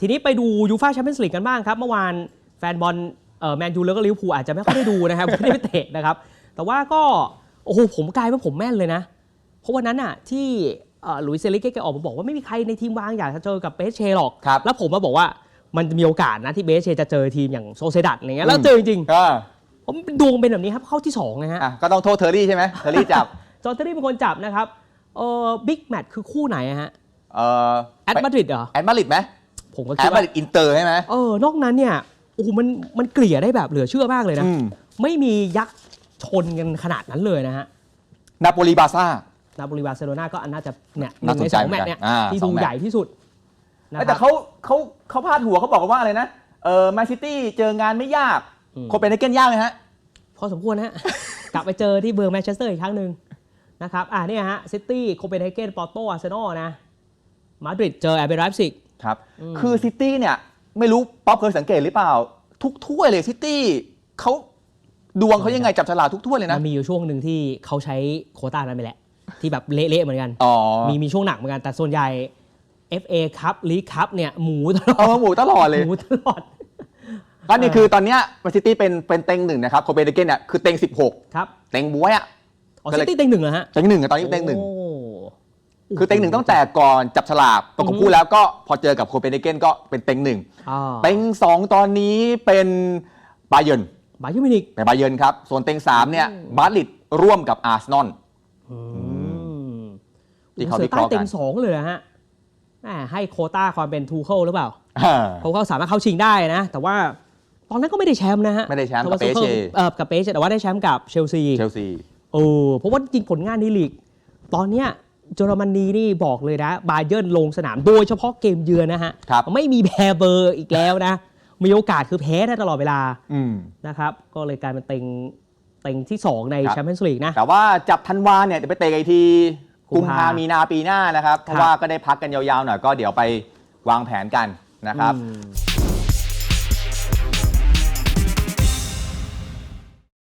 ทีนี้ไปดูยูฟ่าแชมเปี้ยนส์ลีกกันบ้างครับ เมื่อวานแฟนบอลเอ่อแมนยูแล้วก็ลิเวอร์พูลอาจจะไม่ค่อยได้ดูนะครับไม่ได้ไปเตะนะครับ แต่ว่าก็โอ้โหผมกลายว่าผมแม่นเลยนะ เพราะวันนั้นอะที่เอ่อหลุยส์เซริเก้แกออกมาบอกว่าไม่มีใครในทีมวางอยากจะเจอกับเบสเชหรอกครับแล้วผมมาบอกว่ามันมีโอกาสนะที่เบสเชจะเจอทีมอย่างโซเซดัตอะไรเงี้ยแล้วอืมเจอจริงก็ๆผมดวงเป็นแบบนี้ครับเข้าที่สองนะฮะอะก็ต้องโทษเทอร์รี่ใช่ไหมเทอร์รี่จับจอร์เทอรี่เป็นคนจับนะครับเออบิ๊กแมตช์คือคู่ไหนอะฮะเอ่อแอตมาดริดเหรอแอดมาดริดไหม ผมก็แอคิดดมาว่าดริดอินเตอร์ใช่ไหม เออนอกนั้นเนี่ยโอ้โหมันมันเกลี่ยได้แบบเหลือเชื่อมากเลยนะ อืม ไม่มียักษ์ชนกันขนาดนั้นเลยนะฮะ นาโปลีบาร์ซ่า นาโปลีบาร์เซโลนาก็อันน่าจะเนี่ยหน่านึ่งสนในใจสองแมตช์เนี่ยเหมือนกันอ่าที่สอดูงแมตช์ ใหญ่ที่สุดนะคแต่รับเขาเขาเขาพาดหัวเขาบอกว่าอะไรนะ เออแมนซิตี้เจองานไม่ยากอืม โคเปนเฮเกนยากไหมฮะ พอสมควรนะฮะ กลับไปเจอที่เบอร์แมนเชสเตอร์อีกครั้งหนึ่งนะครับ อ่าเนี่ยฮะซิตี้โคเปนเฮเกนปอร์โตอาร์เซนอลนะมาดริดเจอแอร์เบรไลฟ์ซิก ครับอืมคือซิตี้เนี่ยไม่รู้ป๊อปเคยสังเกตหรือเปล่า ทุกถ้วยเลยซิตี้เขาดวงเขายังไงจับฉลากทุกถ้วยเลยมันะนมีอยู่ช่วงหนึ่งที่เขาใช้โควต้านั้นไปแหละ ที่แบบเละๆเหมือนกันอ๋อมีมีช่วงหนักเหมือนกันแต่ส่วนใหญ่ FA คัพลีกคัพเนี่ยหมูตลอเอาดมาหมูตลอดเลยหมูตลอดก็นี่คือตอนเนี้ยแมนซิตี้เป็นเป็นเต็งหนึ่งนะครับโคเปนเฮเกนเนี่ยคือเต็งครับ16เต็งบวยอะอ๋อก็เลซิยตี้เต็งหนึ่งเหรอฮะ เต็งหนึ่งอะตอนนี้เต็งหนึ่งโอ้ คือเต็งหนึ่งตั้งแต่ก่อนจับฉลากประกบคู่แล้วก็พอเจอกับโคเปนเฮเกนก็เป็นเต็งหนึ่งอ่าเต็งสองตอนนี้เป็นบาเยิร์นบาเยิร์นมิวนิกเป็นบาเยิร์นครับ ส่วนเต็งสามเนี่ยอืมมาดริดร่วมกับอาร์เซนอลอืมที่เขาโอ้วิโหเคราะห์เต็กันงสองเลยเหรอฮะแหมให้โควต้าความเป็นทูเคิลหรือเปล่าเพราะเขาสามารถเข้าชิงได้นะ แต่ว่าตอนนั้นก็ไม่ได้แชมป์นะฮะไม่ได้แชมป์ทกับวัสเปโซเชคิลเออกับเปเชแต่ว่าได้แชมป์กับเชลซี เชลซีเออเพราะว่าจริงผลงานในลีก ตอนเนี้ย เยอรมนีนี่บอกเลยนะ บาเยิร์นลงสนามโดยเฉพาะเกมเยือนนะฮะ ครับไม่มีแพ้เบอร์อีกแล้วนะ มีโอกาสคือแพ้ได้ตลอดเวลาอืม นะครับ ก็เลยกลายเป็นเต็งเต็งที่ 2 ในครับ แชมเปี้ยนส์ลีกนะ แต่ว่าจับธันวาเนี่ยเดี๋ยวไปเตะกันอีกทีกุกุมมภาภามีนาปีหน้านะครับ เพครัราะบว่าก็ได้พักกันยาวๆหน่อยก็เดี๋ยวไปวางแผนกันนะครับ อืม